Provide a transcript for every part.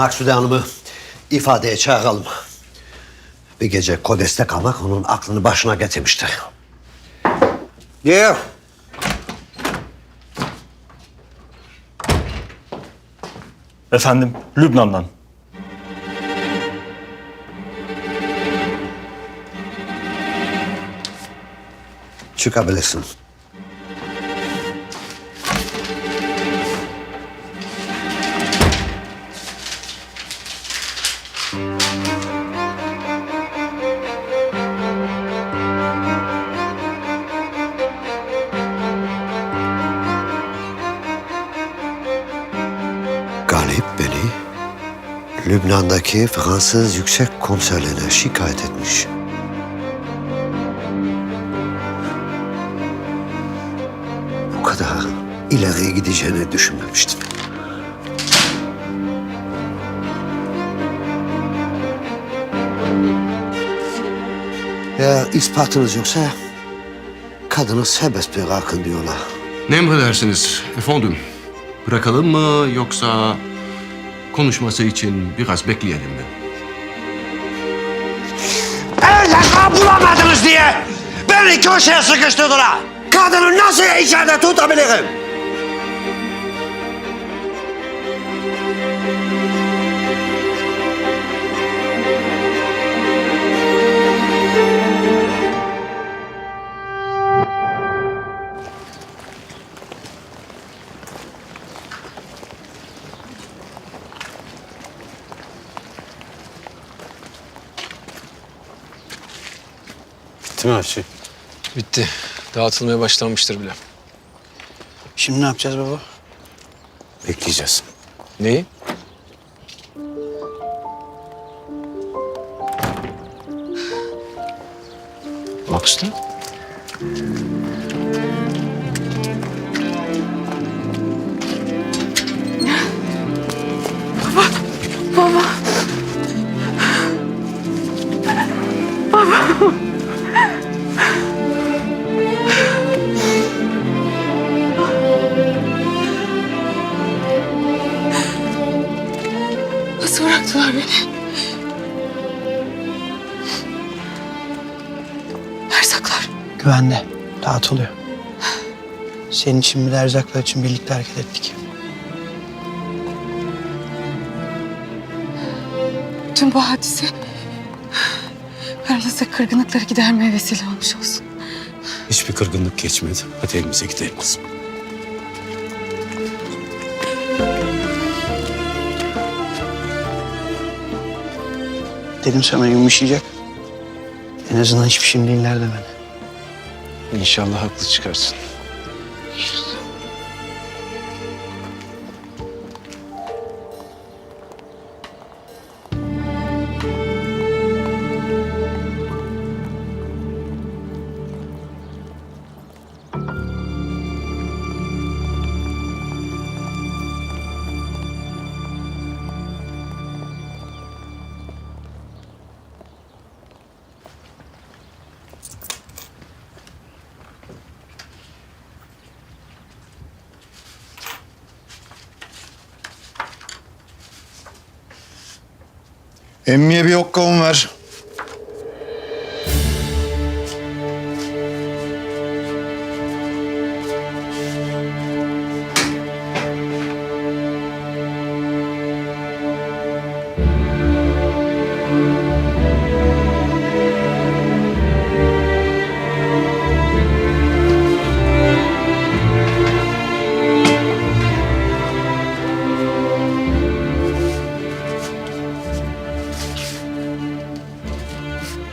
Maksude Hanım'ı ifadeye çağıralım. Bir gece Kodes'te kalmak onun aklını başına getirmiştir. Gel. Efendim, Lübnan'dan. Çıkabilirsin. Lübnan'daki Fransız yüksek komiserliğine şikayet etmiş. Bu kadar ileriye gideceğini düşünmemiştim. Eğer ispatınız yoksa kadını serbest bırakın diyorlar. Ne emredersiniz efendim? Bırakalım mı yoksa konuşması için biraz bekleyelim mi? Evlaka bulamadınız diye beni köşeye sıkıştırdılar. Kadını nasıl içeride tutabilirim? Bitti mi her şey? Bitti. Dağıtılmaya başlanmıştır bile. Şimdi ne yapacağız baba? Bekleyeceğiz. Neyi? Maksud? Nasıl bıraktılar beni? Erzaklar. Güvende. Dağıtılıyor. Senin için bir de erzaklar için birlikte hareket ettik. Tüm bu hadise aranızda kırgınlıkları gidermeye vesile olmuş olsun. Hiçbir kırgınlık geçmedi. Hadi evimize gidelim kızım. Dedim sana yumuşayacak. En azından hiçbir şeyim değiller demedi. İnşallah haklı çıkarsın. Emmiye bir okka un ver.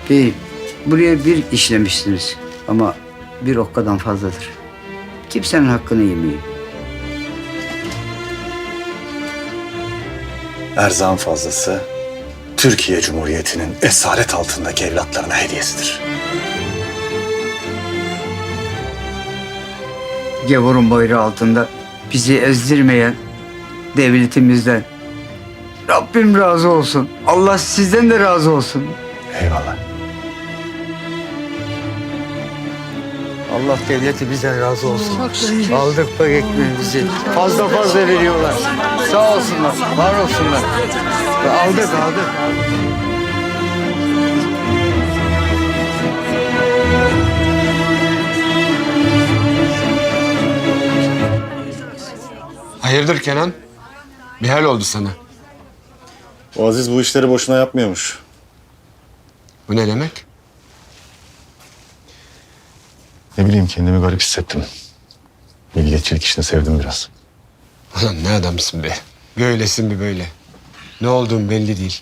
Beyim, buraya bir işlemişsiniz ama bir okkadan fazladır. Kimsenin hakkını yemeyin. Erzağın fazlası Türkiye Cumhuriyeti'nin esaret altındaki evlatlarına hediyesidir. Gavurun bayrağı altında bizi ezdirmeyen devletimizden Rabbim razı olsun. Allah sizden de razı olsun. Eyvallah. Allah devleti bizden razı olsun. Aldık bak ekmeğimizi. Fazla fazla veriyorlar. Sağ olsunlar, var olsunlar. Aldık, aldık. Hayırdır Kenan? Bir hal oldu sana. O Aziz bu işleri boşuna yapmıyormuş. Bu ne demek? Ne bileyim kendimi garip hissettim. Milliyetçilik işini sevdim biraz. Ulan ne adamsın be. Böylesin bir böyle. Ne olduğun belli değil.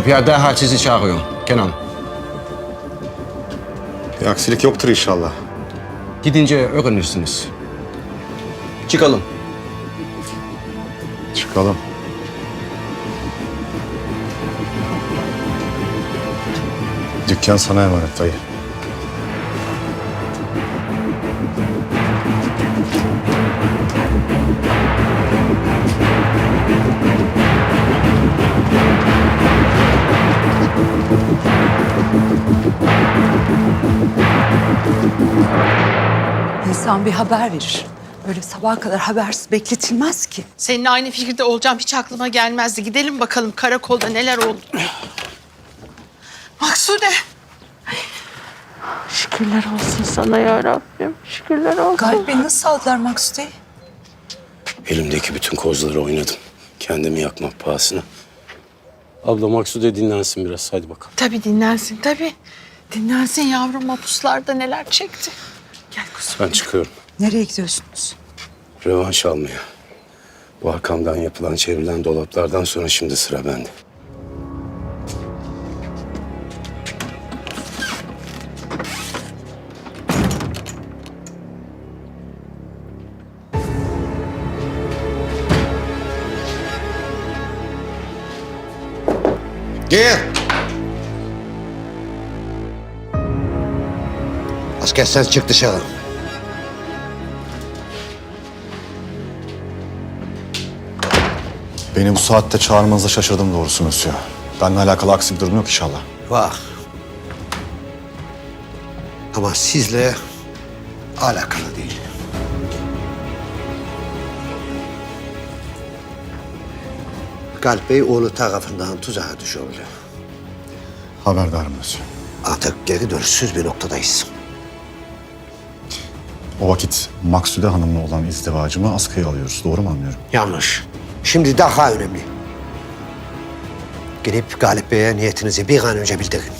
Pierre derhal sizi çağırıyor. Kenan. Bir aksilik yoktur inşallah. Gidince öğrenirsiniz. Çıkalım. Çıkalım. Dükkan sana emanet dayı. İnsan bir haber verir. Böyle sabaha kadar habersiz bekletilmez ki. Seninle aynı fikirde olacağım hiç aklıma gelmezdi. Gidelim bakalım karakolda neler oldu. Maksude. Şükürler olsun sana ya Rabbim. Şükürler olsun. Galip Bey nasıl aldılar Maksude'yi? Elimdeki bütün kozları oynadım. Kendimi yakmak pahasına. Abla Maksude dinlensin biraz. Hadi bakalım. Tabii dinlensin tabii. Dinlensin yavrum mapuslarda neler çekti. Gel kuzum. Ben çıkıyorum. Nereye gidiyorsunuz? Rövanş almaya. Bu arkamdan yapılan çevrilen dolaplardan sonra şimdi sıra bende. Gel. Asker sen çık dışarı. Beni bu saatte çağırmanıza şaşırdım doğrusu Mösyö. Benimle alakalı aksi bir durum yok inşallah. Var. Ama sizle alakalı değil. Galip Bey oğlu tarafından tuzağa düşürüldü. Haberdarım Mösyö. Artık geri dönüşsüz bir noktadayız. O vakit Maksude Hanım'la olan izdivacımı askıya alıyoruz. Doğru mu anlıyorum? Yanlış. Şimdi daha önemli. Gidip Galip Bey'e niyetinizi bir an önce bildirin.